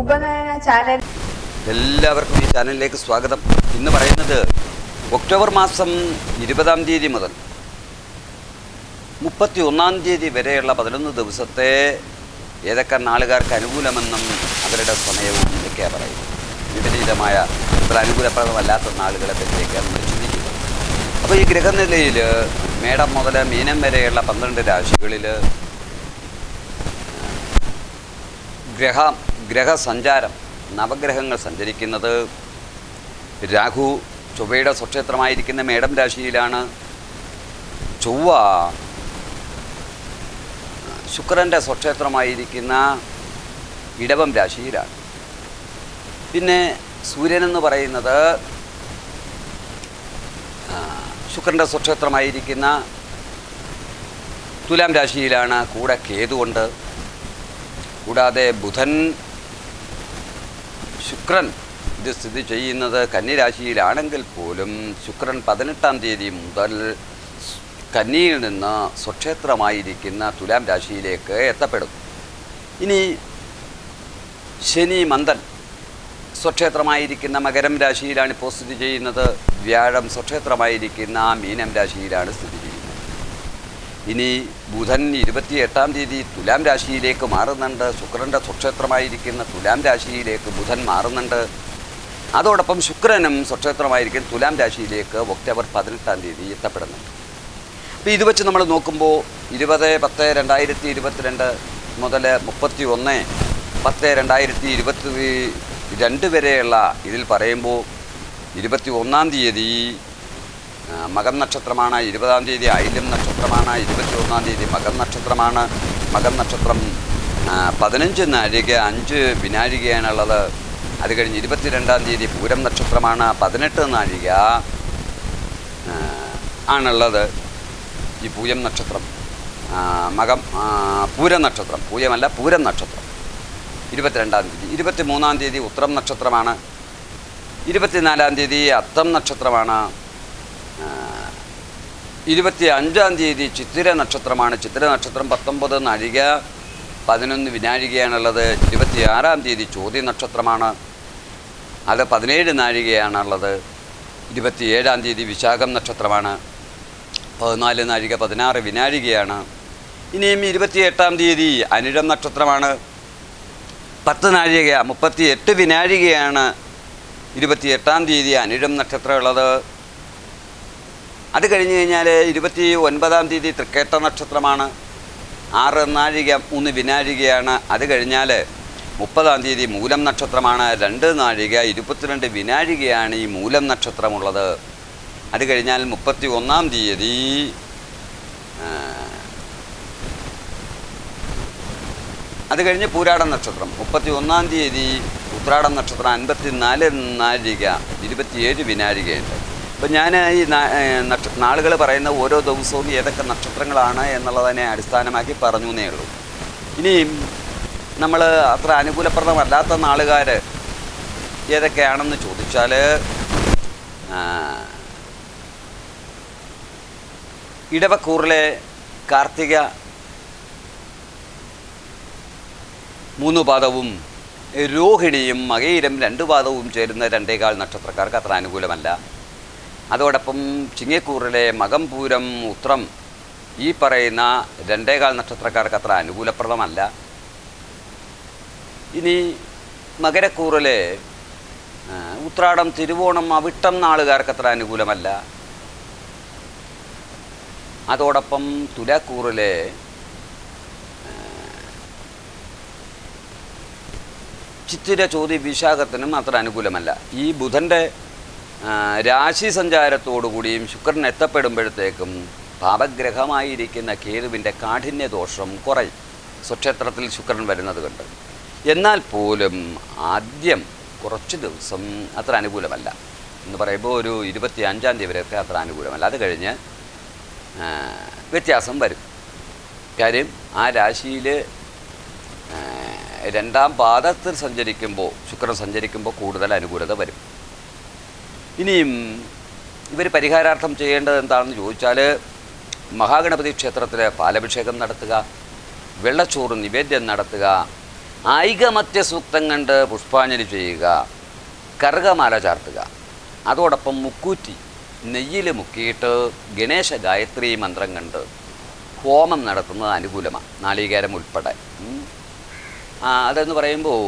ഉപനയന channel എല്ലാവർക്കും ഈ ചാനലിലേക്ക് സ്വാഗതം. ഇന്ന് പറയുന്നത് ഒക്ടോബർ മാസം ഇരുപതാം തീയതി മുതൽ മുപ്പത്തി ഒന്നാം തീയതി വരെയുള്ള പതിനൊന്ന് ദിവസത്തെ ഏതൊക്കെ നാളുകാർക്ക് അനുകൂലമെന്നും അവരുടെ സമയവും ഇതൊക്കെയാണ് പറയുന്നത്. വിപരീതമായ ഇത്ര അനുകൂലപ്രദമല്ലാത്ത നാളുകളെ പറ്റിയൊക്കെയാണ് നമ്മൾ ചിന്തിക്കുന്നത്. അപ്പോൾ ഈ ഗ്രഹനിലയിൽ മേടം മുതൽ മീനം വരെയുള്ള പന്ത്രണ്ട് രാശികളിൽ ഗ്രഹ ഗ്രഹസഞ്ചാരം നവഗ്രഹങ്ങൾ സഞ്ചരിക്കുന്നത് രാഹു ചൊവ്വയുടെ സ്വക്ഷേത്രമായിരിക്കുന്ന മേടം രാശിയിലാണ്. ചൊവ്വ ശുക്രന്റെ സ്വക്ഷേത്രമായിരിക്കുന്ന ഇടവം രാശിയിലാണ്. പിന്നെ സൂര്യനെന്ന് പറയുന്നത് ശുക്രന്റെ സ്വക്ഷേത്രമായിരിക്കുന്ന തുലാം രാശിയിലാണ്. കൂടെ കേതുകൊണ്ട് കൂടാതെ ബുധൻ ശുക്രൻ ഇത് സ്ഥിതി ചെയ്യുന്നത് കന്നിരാശിയിലാണെങ്കിൽ പോലും ശുക്രൻ പതിനെട്ടാം തീയതി മുതൽ കന്നിയിൽ നിന്ന് സ്വക്ഷേത്രമായിരിക്കുന്ന തുലാം രാശിയിലേക്ക് എത്തപ്പെടും. ഇനി ശനി മന്ദൻ സ്വക്ഷേത്രമായിരിക്കുന്ന മകരം രാശിയിലാണ് ഇപ്പോൾ സ്ഥിതി ചെയ്യുന്നത്. വ്യാഴം സ്വക്ഷേത്രമായിരിക്കുന്ന മീനം രാശിയിലാണ് സ്ഥിതി ഇനി ബുധൻ ഇരുപത്തിയെട്ടാം തീയതി തുലാം രാശിയിലേക്ക് മാറുന്നുണ്ട്. ശുക്രന്റെ സ്വക്ഷേത്രമായിരിക്കുന്ന തുലാം രാശിയിലേക്ക് ബുധൻ മാറുന്നുണ്ട്. അതോടൊപ്പം ശുക്രനും സ്വക്ഷേത്രമായിരിക്കും തുലാം രാശിയിലേക്ക് ഒക്ടോബർ പതിനെട്ടാം തീയതി എത്തപ്പെടുന്നുണ്ട്. അപ്പോൾ ഇത് വെച്ച് നമ്മൾ നോക്കുമ്പോൾ ഇരുപത് പത്ത് രണ്ടായിരത്തി ഇരുപത്തിരണ്ട് മുതൽ മുപ്പത്തി ഒന്ന് പത്ത് രണ്ടായിരത്തി ഇരുപത്തി രണ്ട് വരെയുള്ള ഇതിൽ പറയുമ്പോൾ ഇരുപത്തി ഒന്നാം തീയതി മകം നക്ഷത്രമാണ് ഇരുപതാം തീയതി ഐലം നക്ഷത്രമാണ് ഇരുപത്തി ഒന്നാം തീയതി മകം നക്ഷത്രമാണ് മകം നക്ഷത്രം പതിനഞ്ച് നാഴിക അഞ്ച് വിനാഴികയാണുള്ളത്. അത് കഴിഞ്ഞ് ഇരുപത്തിരണ്ടാം തീയതി പൂരം നക്ഷത്രമാണ് പതിനെട്ട് നാഴിക ആണുള്ളത് ഈ പൂയം നക്ഷത്രം. മകം പൂരം നക്ഷത്രം പൂയമല്ല പൂരം നക്ഷത്രം. ഇരുപത്തിരണ്ടാം തീയതി ഇരുപത്തി മൂന്നാം തീയതി ഉത്രം നക്ഷത്രമാണ്. ഇരുപത്തിനാലാം തീയതി അത്തം നക്ഷത്രമാണ്. ഇരുപത്തി അഞ്ചാം തീയതി ചിത്തിര നക്ഷത്രമാണ്. ചിത്തിര നക്ഷത്രം പത്തൊമ്പത് നാഴിക പതിനൊന്ന് വിനാഴികയാണുള്ളത്. ഇരുപത്തി ആറാം തീയതി ചോദ്യ നക്ഷത്രമാണ്. അത് പതിനേഴ് നാഴികയാണുള്ളത്. ഇരുപത്തി ഏഴാം തീയതി വിശാഖം നക്ഷത്രമാണ്. പതിനാല് നാഴിക പതിനാറ് വിനാഴികയാണ്. ഇനിയും ഇരുപത്തി എട്ടാം തീയതി അനിഴം നക്ഷത്രമാണ്. പത്ത് നാഴിക മുപ്പത്തി എട്ട് വിനാഴികയാണ്. ഇരുപത്തി എട്ടാം തീയതി അനിഴം നക്ഷത്രമുള്ളത്. അത് കഴിഞ്ഞ് കഴിഞ്ഞാൽ ഇരുപത്തി ഒൻപതാം തീയതി തൃക്കേട്ട നക്ഷത്രമാണ്. ആറ് നാഴിക മൂന്ന് വിനാഴികയാണ്. അത് കഴിഞ്ഞാൽ മുപ്പതാം തീയതി മൂലം നക്ഷത്രമാണ്. രണ്ട് നാഴിക ഇരുപത്തിരണ്ട് വിനാഴികയാണ് ഈ മൂലം നക്ഷത്രമുള്ളത്. അത് കഴിഞ്ഞാൽ മുപ്പത്തി ഒന്നാം തീയതി അത് കഴിഞ്ഞ് പൂരാടം നക്ഷത്രം. മുപ്പത്തി ഒന്നാം തീയതി ഉത്രാടം നക്ഷത്രം അൻപത്തി നാല് നാഴിക ഇരുപത്തിയേഴ് വിനാഴികയുണ്ട്. അപ്പം ഞാൻ ഈ നാളുകൾ പറയുന്ന ഓരോ ദിവസവും ഏതൊക്കെ നക്ഷത്രങ്ങളാണ് എന്നുള്ളതിനെ അടിസ്ഥാനമാക്കി പറഞ്ഞു എന്നേ ഉള്ളൂ. ഇനിയും നമ്മൾ അത്ര അനുകൂലപ്രദമല്ലാത്ത നാളുകാർ ഏതൊക്കെയാണെന്ന് ചോദിച്ചാൽ ഇടവക്കൂറിലെ കാർത്തിക മൂന്ന് പാദവും രോഹിണിയും മകയിരം രണ്ട് പാദവും ചേരുന്ന രണ്ടേകാൽ നക്ഷത്രക്കാർക്ക് അത്ര അനുകൂലമല്ല. അതോടൊപ്പം ചിങ്ങക്കൂറിലെ മകംപൂരം ഉത്രം ഈ പറയുന്ന രണ്ടേകാൽ നക്ഷത്രക്കാർക്ക് അത്ര അനുകൂലപ്രദമല്ല. ഇനി മകരക്കൂറിലെ ഉത്രാടം തിരുവോണം അവിട്ടം നാളുകാർക്ക് അത്ര അനുകൂലമല്ല. അതോടൊപ്പം തുലാക്കൂറിലെ ചിത്തിര ചോതി വിശാഖത്തിനും അത്ര അനുകൂലമല്ല. ഈ ബുധന്റെ രാശി സഞ്ചാരത്തോടുകൂടിയും ശുക്രൻ എത്തപ്പെടുമ്പോഴത്തേക്കും പാപഗ്രഹമായിരിക്കുന്ന കേതുവിന്റെ കാഠിന്യദോഷം കുറയും. സ്വക്ഷേത്രത്തിൽ ശുക്രൻ വരുന്നത് കണ്ട്. എന്നാൽ പോലും ആദ്യം കുറച്ച് ദിവസം അത്ര അനുകൂലമല്ല. എന്ന് പറയുമ്പോൾ ഒരു ഇരുപത്തി അഞ്ചാം തീയതി വരെയൊക്കെ അത്ര അനുകൂലമല്ല. അത് കഴിഞ്ഞ് വ്യത്യാസം വരും. കാര്യം ആ രാശിയിൽ രണ്ടാം പാദത്തിൽ സഞ്ചരിക്കുമ്പോൾ ശുക്രൻ സഞ്ചരിക്കുമ്പോൾ കൂടുതൽ അനുകൂലത വരും. ഇനിയും ഇവർ പരിഹാരാർത്ഥം ചെയ്യേണ്ടത് എന്താണെന്ന് ചോദിച്ചാൽ മഹാഗണപതി ക്ഷേത്രത്തിൽ പാലഭിഷേകം നടത്തുക വെള്ളച്ചോറ് നിവേദ്യം നടത്തുക ഐകമത്യ സൂക്തം കണ്ട് പുഷ്പാഞ്ജലി ചെയ്യുക കറുകമാല ചാർത്തുക. അതോടൊപ്പം മുക്കൂറ്റി നെയ്യിൽ മുക്കിയിട്ട് ഗണേശ ഗായത്രി മന്ത്രം കണ്ട് ഹോമം നടത്തുന്നത് അനുകൂലമാണ്. നാളികേരം ഉൾപ്പെടെ. അതെന്ന് പറയുമ്പോൾ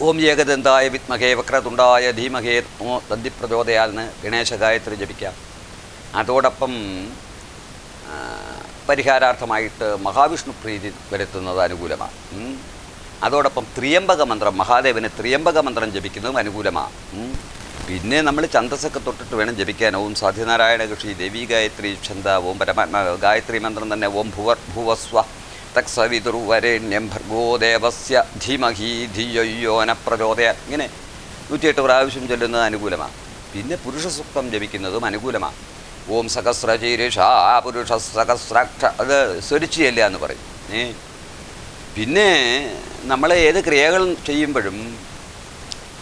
ഓം ഏകദന്തായ വിത്മഹേ വക്രതുണ്ടായ ധീമഹേ നമോ ദന്തിപ്രചോദയാൽന്ന് ഗണേശ ഗായത്രി ജപിക്കാം. അതോടൊപ്പം പരിഹാരാർത്ഥമായിട്ട് മഹാവിഷ്ണു പ്രീതി വരുത്തുന്നത് അനുകൂലമാണ്. അതോടൊപ്പം ത്രിയംബക മന്ത്രം മഹാദേവന് ത്രിയംബക മന്ത്രം ജപിക്കുന്നതും അനുകൂലമാണ്. പിന്നെ നമ്മൾ ഛന്തസ്സൊക്കെ തൊട്ടിട്ട് വേണം ജപിക്കാൻ. ഓം സാധ്യനാരായണ കൃഷി ദേവി ഗായത്രി ഛന്ദ ഓം പരമാത്മാ ഗായത്രി മന്ത്രം തന്നെ ഓം ഭുവർ ഭുവസ്വ. തക്സവിതുർവരേണ്യം ഭർഗോ ദേവസ്യ ധീമഹി ധിയോന പ്രചോദയ. ഇങ്ങനെ നൂറ്റിയെട്ട് പ്രാവശ്യം ചൊല്ലുന്നത് അനുകൂലമാണ്. പിന്നെ പുരുഷ സൂക്തം ജപിക്കുന്നതും അനുകൂലമാണ്. ഓം സഹസ്രചീരിഷ പുരുഷ സഹസ്രാക്ഷ അത് സ്വരിച്ചിയല്ല എന്ന് പറയും. ഏ? പിന്നെ നമ്മൾ ഏത് ക്രിയകൾ ചെയ്യുമ്പോഴും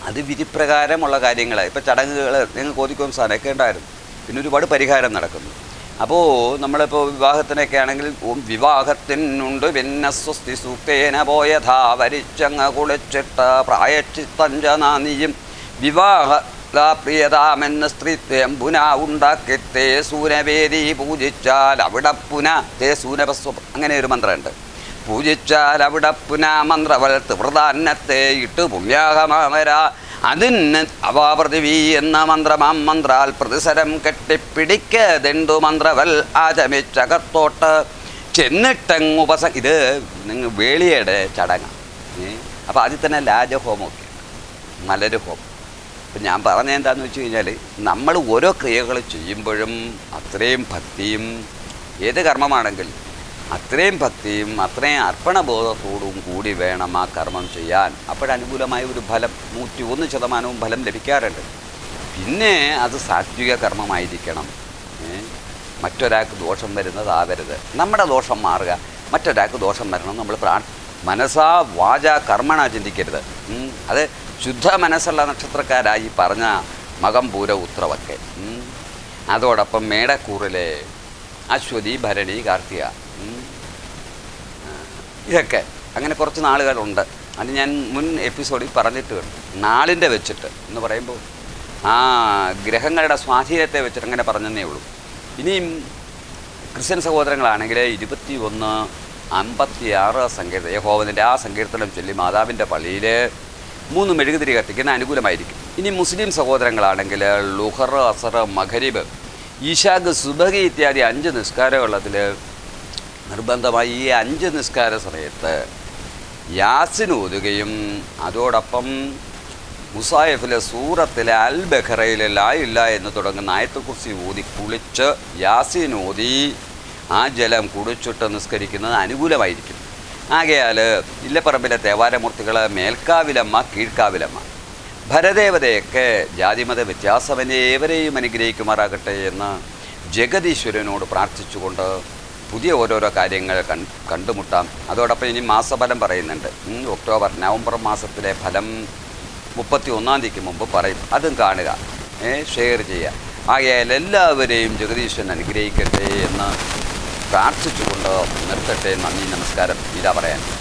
അത് വിധിപ്രകാരമുള്ള കാര്യങ്ങളാണ് ഇപ്പോൾ ചടങ്ങുകൾ നിങ്ങൾ കോതിക്കോം സാധനമൊക്കെ ഉണ്ടായിരുന്നു. പിന്നെ ഒരുപാട് പരിഹാരം നടക്കുന്നു. അപ്പോൾ നമ്മളിപ്പോൾ വിവാഹത്തിനൊക്കെ ആണെങ്കിൽ വിവാഹത്തിനുണ്ട് പിന്നെ സ്വസ്തി സൂക്തേന പോയഥാ വരിച്ചങ്ങ കുളിച്ചിട്ട് പ്രായച്ചിത്തഞ്ചനാനിയും വിവാഹ പ്രിയതാമെന്ന സ്ത്രീത്വം പുന ഉണ്ടാക്കി തേ സൂനവേദി പൂജിച്ചാൽ അവിടെ പുന തേ സൂനപസ്വ അങ്ങനെ ഒരു മന്ത്രമുണ്ട്. പൂജിച്ചാൽ അവിടെ പുന മന്ത്രവൽ തീവ്രതാന്നത്തെ ഇട്ട് പുണ്യാഹമാമര അതിന് അവാപൃഥിവി എന്ന മന്ത്രമാം മന്ത്രാൽ പ്രതിസരം കെട്ടിപ്പിടിക്കതെന്തു മന്ത്രവൽ ആചമിച്ചകത്തോട്ട്. ചെന്നിട്ടങ്ങുപസ ഇത് നിങ്ങൾ വേളിയുടെ ചടങ്ങാണ് അപ്പോൾ അതിൽ തന്നെ ലാജഹോമമൊക്കെ. മലര് ഹോമം. അപ്പം ഞാൻ പറഞ്ഞ എന്താണെന്ന് വെച്ച് കഴിഞ്ഞാൽ നമ്മൾ ഓരോ ക്രിയകൾ ചെയ്യുമ്പോഴും അത്രയും ഭക്തിയും ഏത് കർമ്മമാണെങ്കിലും അത്രയും ഭക്തിയും അത്രയും അർപ്പണബോധത്തോടും കൂടി വേണം ആ കർമ്മം ചെയ്യാൻ. അപ്പോഴനുകൂലമായ ഒരു ഫലം നൂറ്റി ഒന്ന് ശതമാനവും ഫലം ലഭിക്കാറുണ്ട്. പിന്നെ അത് സാത്വിക കർമ്മമായിരിക്കണം? മറ്റൊരാൾക്ക് ദോഷം വരുന്നതാവരുത്. നമ്മുടെ ദോഷം മാറുക. മറ്റൊരാൾക്ക് ദോഷം വരണം. നമ്മൾ പ്രാ മനസ്സാ വാച കർമ്മണ ചിന്തിക്കരുത്. അത് ശുദ്ധ മനസ്സുള്ള നക്ഷത്രക്കാരായി പറഞ്ഞ മകം പൂര ഉത്രവൊക്കെ. അതോടൊപ്പം മേടക്കൂറിലെ അശ്വതി ഭരണി കാർത്തിക. ഇതൊക്കെ. അങ്ങനെ കുറച്ച് നാളുകളുണ്ട്. അത് ഞാൻ മുൻ എപ്പിസോഡിൽ പറഞ്ഞിട്ട് കണ്ടു നാളിന്റെ വെച്ചിട്ട് എന്ന് പറയുമ്പോൾ ആ ഗ്രഹങ്ങളുടെ സ്വാധീനത്തെ വെച്ചിട്ട് അങ്ങനെ പറഞ്ഞതേ ഉള്ളൂ. ഇനിയും ക്രിസ്ത്യൻ സഹോദരങ്ങളാണെങ്കിൽ ഇരുപത്തി ഒന്ന് അമ്പത്തി ആറ് സങ്കീർത്തനം യഹോവനിന്റെ ആ സങ്കീർത്തനം ചൊല്ലി മാതാവിന്റെ പള്ളിയിൽ മൂന്ന് മെഴുകുതിരി കത്തിക്കുന്ന അനുകൂലമായിരിക്കും. ഇനി മുസ്ലിം സഹോദരങ്ങളാണെങ്കിൽ ലുഹർ അസർ മഖരീബ് ഈശാഖ് സുബഹി ഇത്യാദി അഞ്ച് നിസ്കാരമുള്ളതിൽ നിർബന്ധമായി ഈ അഞ്ച് നിസ്കാര സമയത്ത് യാസിൻ ഓതുകയും അതോടൊപ്പം മുസായഫിലെ സൂറത്തിലെ അൽ ബഖറയിലെ ലാ ഇല്ല എന്ന് തുടങ്ങുന്ന ആയത്തെക്കുറിച്ച് ഊതി കുളിച്ച് യാസിൻ ഓതി ആ ജലം കുടിച്ചിട്ട് നിസ്കരിക്കുന്നത് അനുകൂലമായിരിക്കും ആകയാൽ ഇല്ലപ്പറമ്പിലെ തേവാരമൂർത്തികൾ മേൽക്കാവിലമ്മ കീഴ്ക്കാവിലമ്മ. ഭരദേവതയൊക്കെ ജാതിമത വ്യത്യാസമന്യേ ഏവരെയും അനുഗ്രഹിക്കുമാറാകട്ടെ എന്ന് ജഗതീശ്വരനോട് പ്രാർത്ഥിച്ചുകൊണ്ട് പുതിയ ഓരോരോ കാര്യങ്ങൾ കണ്ടുമുട്ടാം. അതോടൊപ്പം ഇനി മാസഫലം പറയുന്നുണ്ട്. ഒക്ടോബർ നവംബർ മാസത്തിലെ ഫലം മുപ്പത്തി ഒന്നാം തീയതിക്ക് മുമ്പ് പറയും. അതും കാണുക. ഷെയർ ചെയ്യുക. ആകയാൽ എല്ലാവരെയും ജഗദീശൻ അനുഗ്രഹിക്കട്ടെ എന്ന് പ്രാർത്ഥിച്ചുകൊണ്ട് നിർത്തട്ടെ. നന്ദി നമസ്കാരം. ഇതാ പറയാൻ